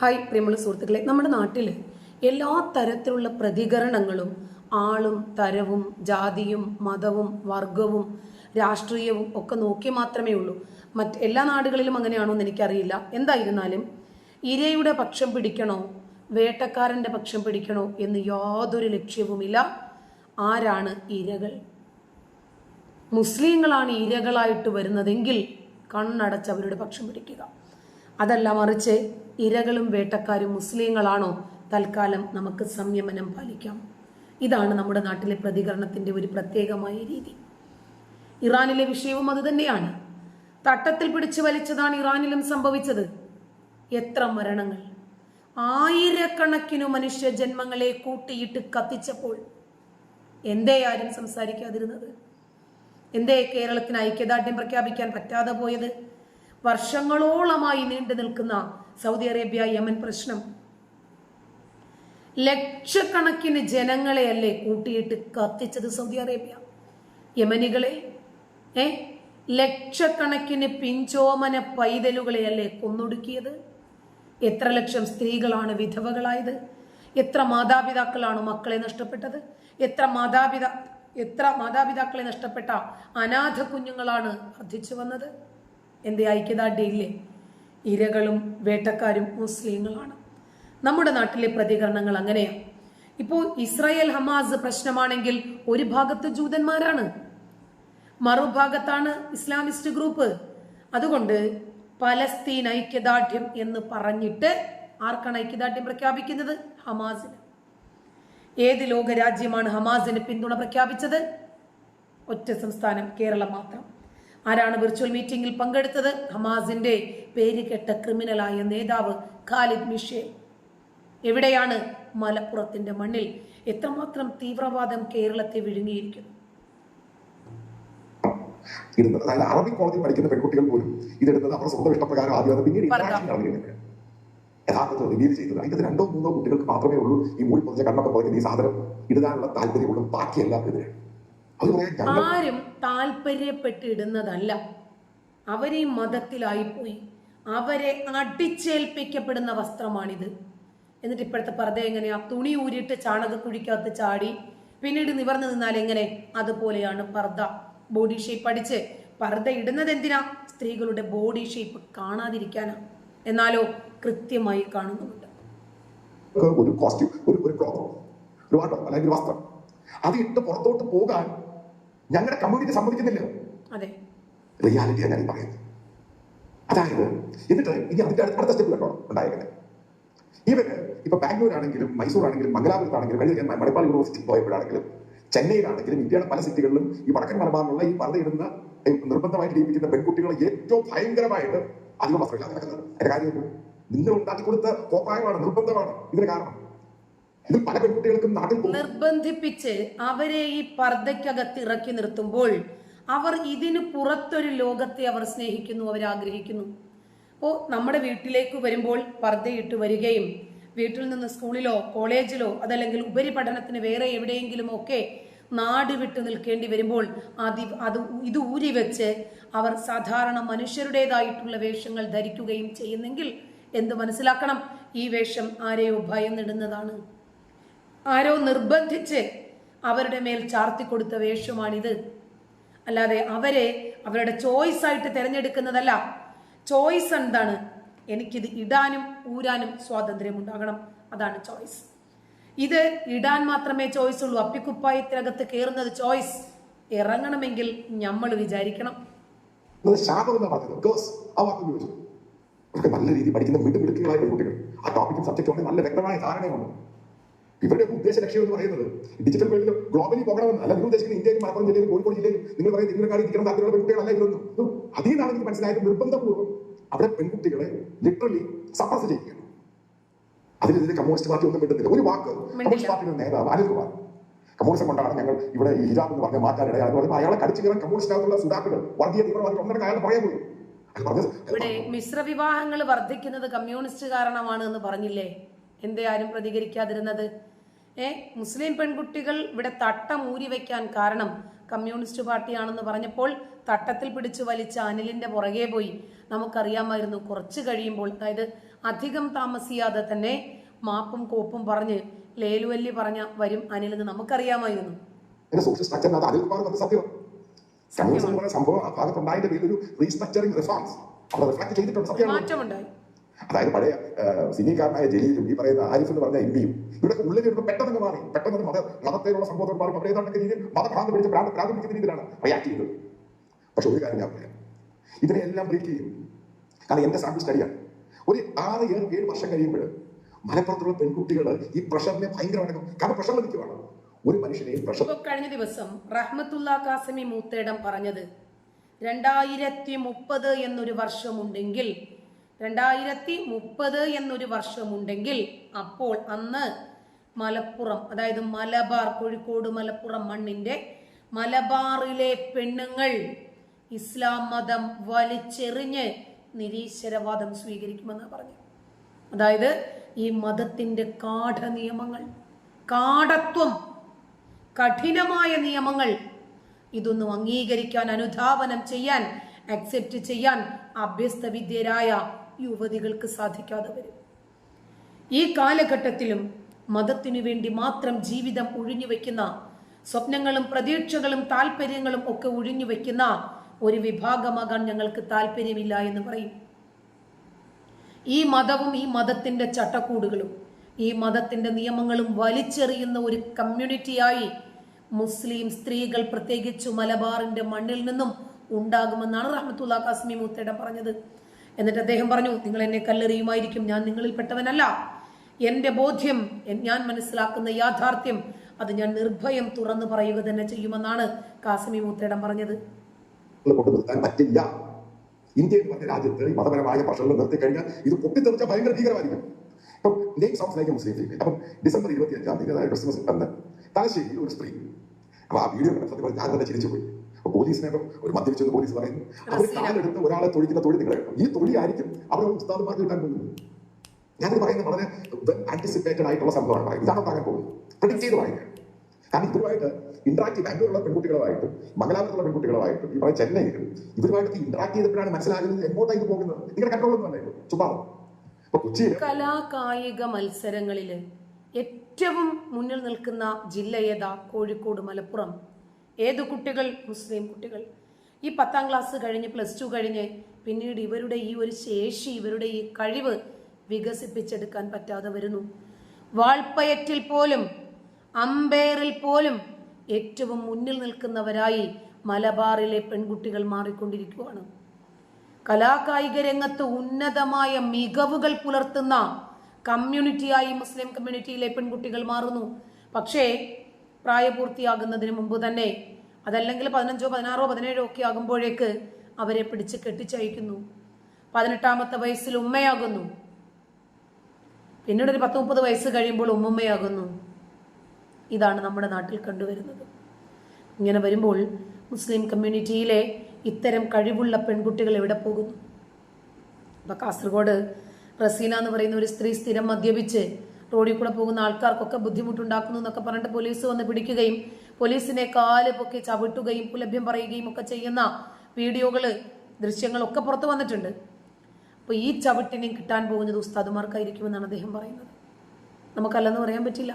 Hi പ്രിയമുള്ള സുഹൃത്തുക്കളെ നമ്മുടെ നാട്ടിൽ എല്ലാ തരത്തിലുള്ള പ്രതികരണങ്ങളും ആളും തരവും ജാതിയും മതവും വർഗവും രാഷ്ട്രീയവും ഒക്കെ നോക്കി മാത്രമേ ഉള്ളൂ. മറ്റ് എല്ലാ നാടുകളിലും അങ്ങനെയാണോ എന്ന് എനിക്കറിയില്ല. എന്തായിരുന്നാലും ഇരയുടെ പക്ഷം പിടിക്കണോ വേട്ടക്കാരന്റെ പക്ഷം പിടിക്കണോ എന്ന് യാതൊരു ലക്ഷ്യവുമില്ല. ആരാണ് ഇരകൾ? മുസ്ലിങ്ങളാണ് ഇരകളായിട്ട് വരുന്നതെങ്കിൽ കണ്ണടച്ച് അവരുടെ പക്ഷം പിടിക്കുക. അതല്ല മറിച്ച് ഇരകളും വേട്ടക്കാരും മുസ്ലിങ്ങളാണോ? തൽക്കാലം നമുക്ക് സംയമനം പാലിക്കാം. ഇതാണ് നമ്മുടെ നാട്ടിലെ പ്രതികരണത്തിന്റെ ഒരു പ്രത്യേകമായ രീതി. ഇറാനിലെ വിഷയവും അതുതന്നെയാണ് തട്ടത്തിൽ പിടിച്ചു വലിച്ചതാണ് ഇറാനിലും സംഭവിച്ചത്. എത്ര മരണങ്ങൾ. ആയിരക്കണക്കിനു മനുഷ്യ ജന്മങ്ങളെ കൂട്ടിയിട്ട് കത്തിച്ചപ്പോൾ എന്തേ ആരും സംസാരിക്കാതിരുന്നത്? എന്തേ കേരളത്തിന് ഐക്യദാർഢ്യം പ്രഖ്യാപിക്കാൻ പറ്റാതെ പോയത്? വർഷങ്ങളോളമായി നീണ്ടു നിൽക്കുന്ന സൗദി അറേബ്യ യമൻ പ്രശ്നം. ലക്ഷക്കണക്കിന് ജനങ്ങളെയല്ലേ കൂട്ടിയിട്ട് കത്തിച്ചത് സൗദി അറേബ്യ? യമനികളെ ഏ? ലക്ഷക്കണക്കിന് പിഞ്ചോമന പൈതലുകളെയല്ലേ കൊന്നൊടുക്കിയത്? എത്ര ലക്ഷം സ്ത്രീകളാണ് വിധവകളായത്? എത്ര മാതാപിതാക്കളാണ് മക്കളെ നഷ്ടപ്പെട്ടത്? എത്ര മാതാപിതാ എത്ര മാതാപിതാക്കളെ നഷ്ടപ്പെട്ട അനാഥ കുഞ്ഞുങ്ങളാണ് വർദ്ധിച്ചു വന്നത്? എന്റെ ഐക്യദാർഢ്യയിലെ ഇരകളും വേട്ടക്കാരും മുസ്ലിങ്ങളാണ്. നമ്മുടെ നാട്ടിലെ പ്രതികരണങ്ങൾ അങ്ങനെയാണ് ഇപ്പോൾ ഇസ്രായേൽ ഹമാസ് പ്രശ്നമാണെങ്കിൽ ഒരു ഭാഗത്ത് ജൂതന്മാരാണ്. മറുഭാഗത്താണ് ഇസ്ലാമിസ്റ്റ് ഗ്രൂപ്പ്. അതുകൊണ്ട് പലസ്തീൻ ഐക്യദാർഢ്യം എന്ന് പറഞ്ഞിട്ട് ആർക്കാണ് ഐക്യദാർഢ്യം പ്രഖ്യാപിക്കുന്നത്? ഹമാസിന്. ഏത് ലോകരാജ്യമാണ് ഹമാസിന് പിന്തുണ പ്രഖ്യാപിച്ചത്? ഒറ്റ സംസ്ഥാനം കേരളം മാത്രം. ആരാണ് വിർച്വൽ മീറ്റിംഗിൽ പങ്കെടുത്തത്? ഹമാസിന്റെ പേരുകെട്ട ക്രിമിനലായ നേതാവ് ഖാലിദ് മിഷേൽ. എവിടെയാണ് മലപ്പുറത്തിന്റെ മണ്ണിൽ എത്രമാത്രം തീവ്രവാദം കേരളത്തെ വിഴുങ്ങിയിരിക്കുന്നു ഇടുന്നത് അതായത് അറബിക് കോളേജിൽ പഠിക്കുന്ന പെൺകുട്ടികൾ പോലും ഇതിടുന്നത് അവരുടെ സ്വന്തം ഇഷ്ടപ്രകാരം ആദ്യം പിന്നീട് നടന്നിരുന്നില്ല യഥാർത്ഥത്തിൽ റിവീൽ ചെയ്തത് അതിന്റെ രണ്ടോ മൂന്നോ കുട്ടികൾക്ക് മാത്രമേ ഉള്ളൂ ഈ മൂടി പൊതിച്ച കണ്ണൊക്കെ പുറക്കുന്ന ഈ സാധനം ഇടാനുള്ള താല്പര്യമുള്ളൂ ബാക്കി എല്ലാവർക്കും ആരും താല്പര്യപ്പെട്ട് ഇടുന്നതല്ല അവരെ മതത്തിലായിപ്പോയി അവരെ അടിച്ചേൽപ്പിക്കപ്പെടുന്ന വസ്ത്രമാണിത്. എന്നിട്ട് ഇപ്പോഴത്തെ പർദ്ദ എങ്ങനെയാ? തുണി ഊരിയിട്ട് ചാണകക്കുഴിക്കകത്ത് ചാടി പിന്നീട് നിവർന്നു നിന്നാൽ എങ്ങനെ? അതുപോലെയാണ് പർദ്ദ. ബോഡി ഷേപ്പ് അടിച്ച് പർദ്ദ ഇടുന്നത് എന്തിനാ സ്ത്രീകളുടെ ബോഡി ഷേപ്പ് കാണാതിരിക്കാനാ. എന്നാലോ കൃത്യമായി കാണുന്നുണ്ട് ഒരു കോസ്റ്റ്യൂം ഒരു ഒരു ക്ലോത്ത് ഒരു വസ്ത്രം. അത് ഇട്ട് പുറത്തോട്ട് പോകാൻ ഞങ്ങളുടെ കമ്മ്യൂണിറ്റി സമ്മതിക്കുന്നില്ല. അതെ. റിയാലിറ്റിയാണ് ഞാൻ പറയുന്നത്. അതായത് എന്നിട്ട് ഇനി അതിന്റെ അടുത്ത സ്റ്റെപ്പ് കേട്ടോ ഉണ്ടായിരിക്കുന്നത് ഇവർ ഇപ്പൊ ബാംഗ്ലൂർ ആണെങ്കിലും മൈസൂർ ആണെങ്കിലും മംഗലാപുരത്താണെങ്കിലും കഴിഞ്ഞ മണിപ്പാൽ യൂണിവേഴ്സിറ്റി പോയപ്പോഴാണെങ്കിലും ചെന്നൈയിലാണെങ്കിലും ഇന്ത്യയുടെ പല സിറ്റികളിലും ഈ വടക്കൻ മലബാറിലുള്ള ഈ പറഞ്ഞിടുന്ന നിർബന്ധമായിട്ട് ജീവിക്കുന്ന പെൺകുട്ടികളെ ഏറ്റവും ഭയങ്കരമായിട്ട് അധികം വസ്ത്രമില്ലാതെ നടക്കുന്നത് എന്റെ കാര്യം? നിങ്ങൾ ഉണ്ടാക്കി കൊടുത്ത കോപ്രായമാണ് നിർബന്ധമാണ്. ഇതിന് കാരണം ഇത് പല നാട്ടിൽ നിർബന്ധിപ്പിച്ച് അവരെ ഈ പർദ്ദക്കകത്ത് ഇറക്കി നിർത്തുമ്പോൾ അവർ ഇതിന് പുറത്തൊരു ലോകത്തെ അവർ സ്നേഹിക്കുന്നു അവർ ആഗ്രഹിക്കുന്നു. അപ്പോൾ നമ്മുടെ വീട്ടിലേക്ക് വരുമ്പോൾ പർദ്ദയിട്ട് വരികയും വീട്ടിൽ നിന്ന് സ്കൂളിലോ കോളേജിലോ അതല്ലെങ്കിൽ ഉപരിപഠനത്തിന് വേറെ എവിടെയെങ്കിലും ഒക്കെ നാട് വിട്ടു നിൽക്കേണ്ടി വരുമ്പോൾ അതി അത് ഇത് ഊരി വെച്ച് അവർ സാധാരണ മനുഷ്യരുടേതായിട്ടുള്ള വേഷങ്ങൾ ധരിക്കുകയും ചെയ്യുന്നെങ്കിൽ എന്ത് മനസ്സിലാക്കണം? ഈ വേഷം ആരെയോ ഭയന്നിടുന്നതാണ്. ആരോ നിർബന്ധിച്ച് അവരുടെ മേൽ ചാർത്തി കൊടുത്ത വേഷമാണിത്. അല്ലാതെ അവരെ അവരുടെ ചോയ്സ് ആയിട്ട് തിരഞ്ഞെടുക്കുന്നതല്ല. ചോയ്സ് എന്താണ്? എനിക്കിത് ഇടാനും ഊരാനും സ്വാതന്ത്ര്യം ഉണ്ടാകണം അതാണ് ചോയ്സ്. ഇത് ഇടാൻ മാത്രമേ ചോയ്സ് ഉള്ളൂ അപ്പിക്കുപ്പായത്തിനകത്ത് കയറുന്നത് ചോയ്സ്. ഇറങ്ങണമെങ്കിൽ നമ്മൾ വിചാരിക്കണം. നല്ല രീതിയിൽ പഠിക്കുന്ന വീണ്ടും കുട്ടികൾ ആ ടോപ്പിക്കും സബ്ജക്റ്റും നല്ല വ്യക്തമായ ധാരണയുണ്ട്. ഇവരുടെ ഉദ്ദേശ ലക്ഷ്യം എന്ന് പറയുന്നത് ഡിജിറ്റൽ വേൾഡിൽ ഗ്ലോബലി പോകണമെന്ന് അല്ല നിങ്ങൾ ഉദ്ദേശിക്കുന്ന ഇന്ത്യയിൽ മലപ്പുറം ജില്ലയിൽ കോഴിക്കോട് ജില്ലയിൽ നിങ്ങൾ പറയുന്നത് നിങ്ങളുടെ ഇരിക്കണം താല്പര്യമുള്ള പെൺകുട്ടികളല്ല ഇവരൊന്നും. അതിൽ നിന്നാണ് എനിക്ക് മനസ്സിലായത് നിർബന്ധപൂർവം അവിടെ പെൺകുട്ടികളെ ലിറ്ററലി സപ്രസ് ചെയ്യുകയാണ്. അതിനെതിരെ കമ്മ്യൂണിസ്റ്റ് പാർട്ടി ഒന്നും മിണ്ടുന്നില്ല. ഒരു വാക്ക് കമ്മ്യൂണിസ്റ്റ് പാർട്ടിയുടെ നേതാവ് അനിൽകുമാർ കമ്മ്യൂണിസ്റ്റ് കൊണ്ടാണ് ഞങ്ങൾ ഇവിടെ ഹിജാബ് എന്ന് പറഞ്ഞ മാറ്റാൻ മാറ്റാനിടയാന്ന് പറയുമ്പോൾ അയാളെ കടിച്ചു കയറാൻ കമ്മ്യൂണിസ്റ്റിനകത്തുള്ള സുഡാക്കുകൾ വർഗീയ തീവ്രവാദികൾ ഒന്നര അയാളെ പറയാൻ പോയി ഇവിടെ മിശ്ര വിവാഹങ്ങൾ വർദ്ധിക്കുന്നത് കമ്മ്യൂണിസ്റ്റ് കാരണമാണ് എന്ന് പറഞ്ഞില്ലേ? എന്തേ ആരും പ്രതികരിക്കാതിരുന്നത്? ഏ മുസ്ലിം പെൺകുട്ടികൾ ഇവിടെ തട്ടം ഊരി വെക്കാൻ കാരണം കമ്മ്യൂണിസ്റ്റ് പാർട്ടിയാണെന്ന് പറഞ്ഞപ്പോൾ തട്ടത്തിൽ പിടിച്ചു വലിച്ച അനിലിന്റെ പുറകെ പോയി. നമുക്കറിയാമായിരുന്നു കുറച്ച് കഴിയുമ്പോൾ അതായത് അധികം താമസിയാതെ തന്നെ മാപ്പും കോപ്പും പറഞ്ഞ് ലേലുവല്ലി പറഞ്ഞ വരും അനിലെന്ന് നമുക്കറിയാമായിരുന്നു. മാറ്റമുണ്ടായി. അതായത് പഴയ സിനിക്കാരനായ ജലീലും ഈ പറയുന്ന ആരിഫ് എന്ന് പറഞ്ഞ എം പിയും ഇവിടെ ഉള്ളിൽ ഇവിടെ പെട്ടെന്ന് മാറി പെട്ടെന്ന് മത മതത്തിലുള്ള സംഭവത്തോട് മാറും അവരെ ഏതാണ്ട് രീതിയിൽ മതഭ്രാന്ത് പിടിച്ച് ഭ്രാന്ത് ഭ്രാന്ത് രീതിയിലാണ് റിയാക്ട് ചെയ്തത് പക്ഷെ ഒരു കാര്യം ഞാൻ പറയാം. ഇതിനെല്ലാം ബ്രേക്ക് ചെയ്യും. കാരണം എന്റെ സാമ്പിൾ സ്റ്റഡിയാണ് ഒരു ആറ് ഏഴ് ഏഴ് വർഷം കഴിയുമ്പോൾ മലപ്പുറത്തുള്ള പെൺകുട്ടികൾ ഈ പ്രഷറിനെ ഭയങ്കരമായിട്ട് കാരണം പ്രഷർ ലഭിക്കുവാണ് ഒരു മനുഷ്യനെ പ്രഷർ കഴിഞ്ഞ ദിവസം റഹ്മത്തുള്ള കാസമി മൂത്തേടം പറഞ്ഞത് രണ്ടായിരത്തി മുപ്പത് എന്നൊരു വർഷമുണ്ടെങ്കിൽ രണ്ടായിരത്തി മുപ്പത് എന്നൊരു വർഷമുണ്ടെങ്കിൽ അപ്പോൾ അന്ന് മലപ്പുറം അതായത് മലബാർ കോഴിക്കോട് മലപ്പുറം മണ്ണിന്റെ മലബാറിലെ പെണ്ണുങ്ങൾ ഇസ്ലാം മതം വലിച്ചെറിഞ്ഞ് നിരീശ്വരവാദം സ്വീകരിക്കുമെന്ന് പറഞ്ഞു. അതായത് ഈ മതത്തിന്റെ കാഠ നിയമങ്ങൾ കാഠത്വം കഠിനമായ നിയമങ്ങൾ ഇതൊന്നും അംഗീകരിക്കാൻ അനുധാവനം ചെയ്യാൻ അക്സെപ്റ്റ് ചെയ്യാൻ അഭ്യസ്ത വിദ്യരായ യുവതികൾക്ക് സാധിക്കാതെ വരും. ഈ കാലഘട്ടത്തിലും മതത്തിനു വേണ്ടി മാത്രം ജീവിതം ഒഴിഞ്ഞു വയ്ക്കുന്ന സ്വപ്നങ്ങളും പ്രതീക്ഷകളും താല്പര്യങ്ങളും ഒക്കെ ഒഴിഞ്ഞു വയ്ക്കുന്ന ഒരു വിഭാഗമാകാൻ ഞങ്ങൾക്ക് താല്പര്യമില്ല എന്ന് പറയും. ഈ മതവും ഈ മതത്തിന്റെ ചട്ടക്കൂടുകളും ഈ മതത്തിന്റെ നിയമങ്ങളും വലിച്ചെറിയുന്ന ഒരു കമ്മ്യൂണിറ്റിയായി മുസ്ലിം സ്ത്രീകൾ പ്രത്യേകിച്ചു മലബാറിന്റെ മണ്ണിൽ നിന്നും ഉണ്ടാകുമെന്നാണ് റഹ്മത്തുള്ള കാസ്മി മുത്തേട പറഞ്ഞത്. എന്നിട്ട് അദ്ദേഹം പറഞ്ഞു നിങ്ങൾ എന്നെ കല്ലെറിയുമായിരിക്കും ഞാൻ നിങ്ങളിൽ പെട്ടവനല്ല. എന്റെ ബോധ്യം ഞാൻ മനസ്സിലാക്കുന്ന യാഥാർത്ഥ്യം അത് ഞാൻ നിർഭയം തുറന്നു പറയുക തന്നെ ചെയ്യുമെന്നാണ് കാസമി മൂത്തേടം പറഞ്ഞത്. പറ്റില്ല. ഇന്ത്യ എന്ന് പറഞ്ഞ രാജ്യത്ത് ഈ മതപരമായ പ്രശ്നങ്ങൾ നിർത്തി ഇത് പൊട്ടിത്തെറിച്ച ഭയങ്കര ഭീകരമായിരിക്കും. ഇപ്പം name songs like Muslim female അപ്പം ഡിസംബർ ഇരുപത്തി അഞ്ചാം തീയതി ക്രിസ്മസ് അന്ന് തലശ്ശേരിയിൽ ഒരു സ്ത്രീ അപ്പൊ ആ വീഡിയോ കണ്ട സത്യം പറഞ്ഞാൽ ഞാൻ തന്നെ ചിരിച്ചു പോയി പോലീസിനെ ഒരു മദ്യപിച്ചെന്ന് പോലീസ് പറയുന്നു. അവർ കാലെടുത്ത് ഒരാളെ തൊഴിക്കുന്ന തൊഴിൽ നിങ്ങളെ ഈ തൊഴിൽ ആയിരിക്കും അവരുടെ ഉസ്താദുമാർക്ക് കിട്ടാൻ പോകുന്നത്. ഞാനിത് പറയുന്നത് വളരെ ആന്റിസിപ്പേറ്റഡ് ആയിട്ടുള്ള സംഭവമാണ് പറയുന്നത്. ഇതാണ് ഉണ്ടാകാൻ പോകുന്നത്. പ്രഡിക്ട് ചെയ്ത് പറയുന്നത്. കാരണം ഇവരുമായിട്ട് ഇന്ററാക്ട് ബാംഗ്ലൂരുള്ള പെൺകുട്ടികളുമായിട്ടും മംഗലാപുരത്തുള്ള പെൺകുട്ടികളുമായിട്ടും ഇവിടെ ചെന്നൈയിലും ഇവരുമായിട്ട് ഇന്ററാക്ട് ചെയ്തപ്പോഴാണ് മനസ്സിലാകുന്നത് എങ്ങോട്ടാണ് ഇത് പോകുന്നത്? നിങ്ങളുടെ അല്ലേ ചുമ്മാ കലാകായിക കൊച്ചിയിൽ കലാ കായിക മത്സരങ്ങളിൽ ഏറ്റവും മുന്നിൽ നിൽക്കുന്ന ജില്ല ഏതാ? കോഴിക്കോട് മലപ്പുറം. ഏത് കുട്ടികൾ? മുസ്ലിം കുട്ടികൾ. ഈ പത്താം ക്ലാസ് കഴിഞ്ഞ് പ്ലസ് ടു കഴിഞ്ഞ് പിന്നീട് ഇവരുടെ ഈ ഒരു ശേഷി ഇവരുടെ ഈ കഴിവ് വികസിപ്പിച്ചെടുക്കാൻ പറ്റാതെ വരുന്നു. വാൾപ്പയറ്റിൽ പോലും അമ്പയറിൽ പോലും ഏറ്റവും മുന്നിൽ നിൽക്കുന്നവരായി മലബാറിലെ പെൺകുട്ടികൾ മാറിക്കൊണ്ടിരിക്കുകയാണ് കലാകായിക രംഗത്ത് ഉന്നതമായ മികവുകൾ പുലർത്തുന്ന കമ്മ്യൂണിറ്റിയായി മുസ്ലിം കമ്മ്യൂണിറ്റിയിലെ പെൺകുട്ടികൾ മാറുന്നു. പക്ഷേ പ്രായപൂർത്തിയാകുന്നതിന് മുമ്പ് തന്നെ അതല്ലെങ്കിൽ പതിനഞ്ചോ പതിനാറോ പതിനേഴോ ഒക്കെ ആകുമ്പോഴേക്ക് അവരെ പിടിച്ച് കെട്ടിച്ചയക്കുന്നു. പതിനെട്ടാമത്തെ വയസ്സിൽ ഉമ്മയാകുന്നു. പിന്നീട് ഒരു പത്ത് മുപ്പത് വയസ്സ് കഴിയുമ്പോൾ ഉമ്മുമ്മയാകുന്നു. ഇതാണ് നമ്മുടെ നാട്ടിൽ കണ്ടുവരുന്നത്. ഇങ്ങനെ വരുമ്പോൾ മുസ്ലിം കമ്മ്യൂണിറ്റിയിലെ ഇത്തരം കഴിവുള്ള പെൺകുട്ടികൾ എവിടെ പോകുന്നു? ഇപ്പൊ കാസർഗോഡ് റസീന എന്ന് പറയുന്ന ഒരു സ്ത്രീ സ്ഥിരം മദ്യപിച്ച് റോഡിൽ കൂടെ പോകുന്ന ആൾക്കാർക്കൊക്കെ ബുദ്ധിമുട്ടുണ്ടാക്കുന്നു എന്നൊക്കെ പറഞ്ഞിട്ട് പോലീസ് വന്ന് പിടിക്കുകയും പോലീസിനെ കാൽ പൊക്കി ചവിട്ടുകയും പുലഭ്യം പറയുകയും ഒക്കെ ചെയ്യുന്ന വീഡിയോകൾ ദൃശ്യങ്ങളൊക്കെ പുറത്തു വന്നിട്ടുണ്ട്. അപ്പൊ ഈ ചവിട്ടിനെയും കിട്ടാൻ പോകുന്നത് ഉസ്താദുമാർക്കായിരിക്കുമെന്നാണ് അദ്ദേഹം പറയുന്നത്. നമുക്കല്ലെന്ന് പറയാൻ പറ്റില്ല.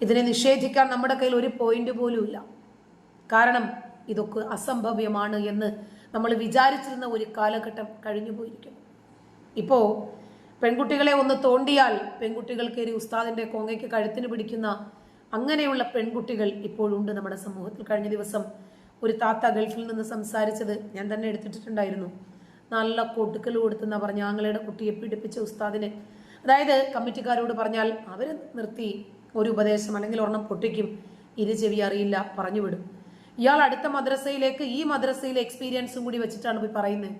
ഇതിനെ നിഷേധിക്കാൻ നമ്മുടെ കയ്യിൽ ഒരു പോയിന്റ് പോലും ഇല്ല. കാരണം ഇതൊക്കെ അസംഭവ്യമാണ് എന്ന് നമ്മൾ വിചാരിച്ചിരുന്ന ഒരു കാലഘട്ടം കഴിഞ്ഞു പോയിരിക്കുന്നു ഇപ്പോ പെൺകുട്ടികളെ ഒന്ന് തോണ്ടിയാൽ പെൺകുട്ടികൾ കയറി ഉസ്താദിന്റെ കോങ്ങയ്ക്ക് കഴുത്തിന് പിടിക്കുന്ന അങ്ങനെയുള്ള പെൺകുട്ടികൾ ഇപ്പോഴുണ്ട് നമ്മുടെ സമൂഹത്തിൽ. കഴിഞ്ഞ ദിവസം ഒരു താത്ത ഗൾഫിൽ നിന്ന് സംസാരിച്ചത് ഞാൻ തന്നെ എടുത്തിട്ടുണ്ടായിരുന്നു നല്ല കൊടുക്കൽ കൊടുത്തെന്ന പറഞ്ഞ ഞങ്ങളുടെ കുട്ടിയെ പീഡിപ്പിച്ച ഉസ്താദിനെ. അതായത് കമ്മിറ്റിക്കാരോട് പറഞ്ഞാൽ അവർ നിർത്തി ഒരു ഉപദേശം അല്ലെങ്കിൽ ഒരെണ്ണം പൊട്ടിക്കും ഇരു ചെവി അറിയില്ല പറഞ്ഞു വിടും. ഇയാൾ അടുത്ത മദ്രസയിലേക്ക് ഈ മദ്രസയിലെ എക്സ്പീരിയൻസും കൂടി വെച്ചിട്ടാണ് പോയി പറയുന്നത്.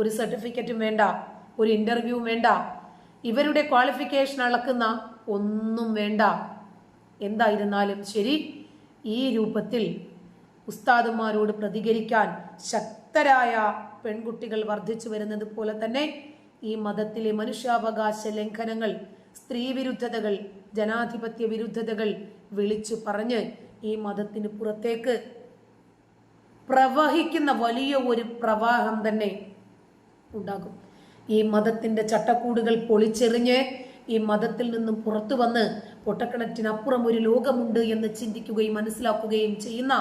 ഒരു സർട്ടിഫിക്കറ്റും വേണ്ട. ഒരു ഇന്റർവ്യൂ വേണ്ട. ഇവരുടെ ക്വാളിഫിക്കേഷൻ അളക്കുന്ന ഒന്നും വേണ്ട. എന്തായിരുന്നാലും ശരി ഈ രൂപത്തിൽ ഉസ്താദുമാരോട് പ്രതികരിക്കാൻ ശക്തരായ പെൺകുട്ടികൾ വർദ്ധിച്ചു വരുന്നത് പോലെ തന്നെ ഈ മതത്തിലെ മനുഷ്യാവകാശ ലംഘനങ്ങൾ സ്ത്രീ വിരുദ്ധതകൾ ജനാധിപത്യ വിരുദ്ധതകൾ വിളിച്ചു പറഞ്ഞ് ഈ മതത്തിന് പുറത്തേക്ക് പ്രവഹിക്കുന്ന വലിയ ഒരു പ്രവാഹം തന്നെ ഉണ്ടാകും. ഈ മതത്തിന്റെ ചട്ടക്കൂടുകൾ പൊളിച്ചെറിഞ്ഞ് ഈ മതത്തിൽ നിന്നും പുറത്തു വന്ന് പൊട്ടക്കിണറ്റിനപ്പുറം ഒരു ലോകമുണ്ട് എന്ന് ചിന്തിക്കുകയും മനസ്സിലാക്കുകയും ചെയ്യുന്ന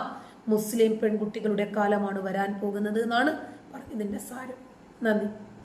മുസ്ലിം പെൺകുട്ടികളുടെ കാലമാണ് വരാൻ പോകുന്നത് എന്നാണ് പറഞ്ഞതിന്റെ സാരം. നന്ദി.